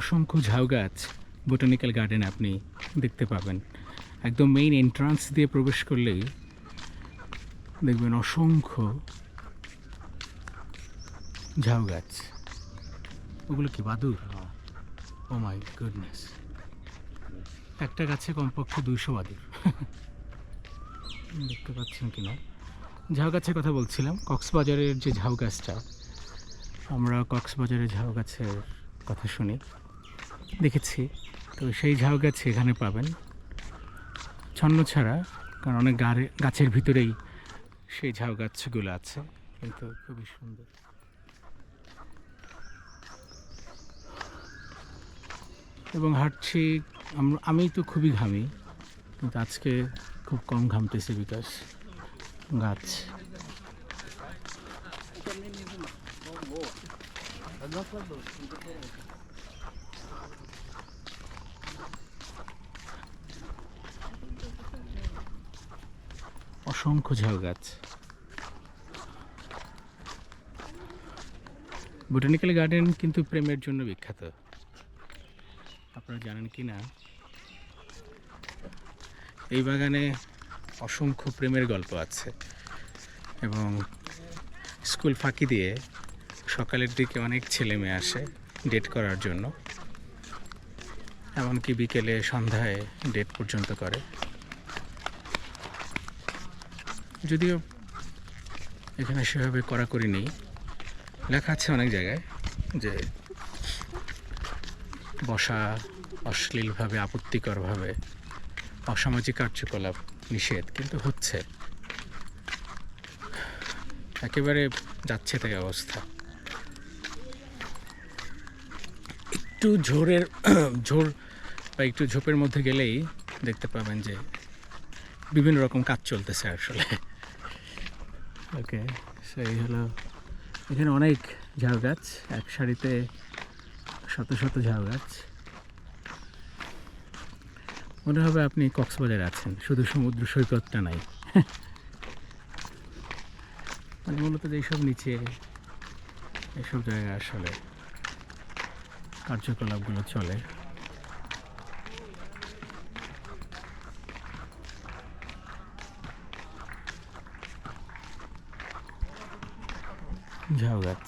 অসংখ্য ঝাউ গাছ বোটানিক্যাল গার্ডেন আপনি দেখতে পাবেন। একদম মেইন এন্ট্রান্স দিয়ে প্রবেশ করলেই দেখবেন অসংখ্য ঝাউ গাছ। ওগুলো কি বাদুর? ও মাই গুডনেস একটা গাছে কমপক্ষে দুইশো বাদুর। দেখতে পাচ্ছেন কিনা ঝাউ গাছের কথা বলছিলাম, কক্সবাজারের যে ঝাউ গাছটা, আমরা কক্সবাজারের ঝাউ গাছের কথা শুনি। দেখেছি। তো সেই ঝাউ গাছ এখানে পাবেন। ছন্ন ছাড়া, কারণ অনেক গাড়ে গাছের ভিতরেই সেই ঝাউ গাছগুলো আছে। কিন্তু খুবই সুন্দর। এবং হাঁটছি, আমি তো খুবই ঘামি, কিন্তু আজকে খুব কম ঘামতেছে বিকাশ গাছ। অসংখ্য ঝাউ গাছ। বোটানিক্যাল গার্ডেন কিন্তু প্রেমের জন্য বিখ্যাত। আপনারা জানেন কি না? এই বাগানে অসংখ্য প্রেমের গল্প আছে এবং স্কুল ফাঁকি দিয়ে সকালের দিকে অনেক ছেলে মেয়ে আসে ডেট করার জন্য। এমনকি বিকেলে সন্ধ্যায় ডেট পর্যন্ত করে। যদিও এখানে সেভাবে কড়াকড়ি নেই। লেখা আছে অনেক জায়গায় যে বসা অশ্লীলভাবে, আপত্তিকরভাবে, অসামাজিক কার্যকলাপ নিষেধ, কিন্তু হচ্ছে। একেবারে যাচ্ছে তাই অবস্থা। একটু ঝোরের, ঝোর বা একটু ঝোপের মধ্যে গেলেই দেখতে পাবেন যে বিভিন্ন রকম কাজ চলতেছে আসলে। ওকে, সেই হলো, এখানে অনেক ঝাউ গাছ, এক সারিতে শত শত ঝাউ গাছ। মনে হবে আপনি কক্সবাজারে আছেন, শুধু সমুদ্র সৈকতটা নাই। মানে মূলত যেসব নিচে এসব জায়গায় আসলে কার্যকলাপগুলো চলে। ঝাউ গাছ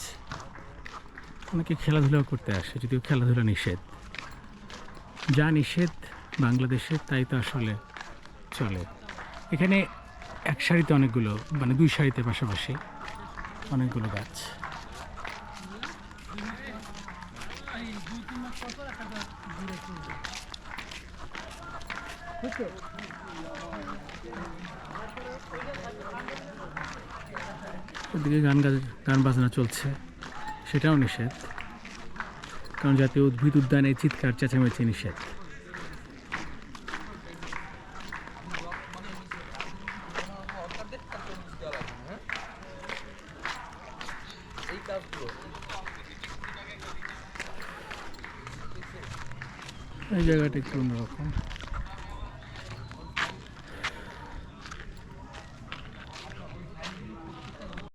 অনেকে খেলাধুলাও করতে আসে, যদিও খেলাধুলা নিষেধ। যা নিষেধ বাংলাদেশে, তাই তো আসলে চলে। এখানে এক সারিতে অনেকগুলো মানে দুই সারিতে পাশাপাশি অনেকগুলো গাছ। ওদিকে গান গান বাজনা চলছে। সেটাও নিষেধ। কারণ জাতীয় উদ্ভিদ উদ্যানে চিৎকার, চেঁচামেচি নিষেধ। এই জায়গাটা একটু অন্যরকম।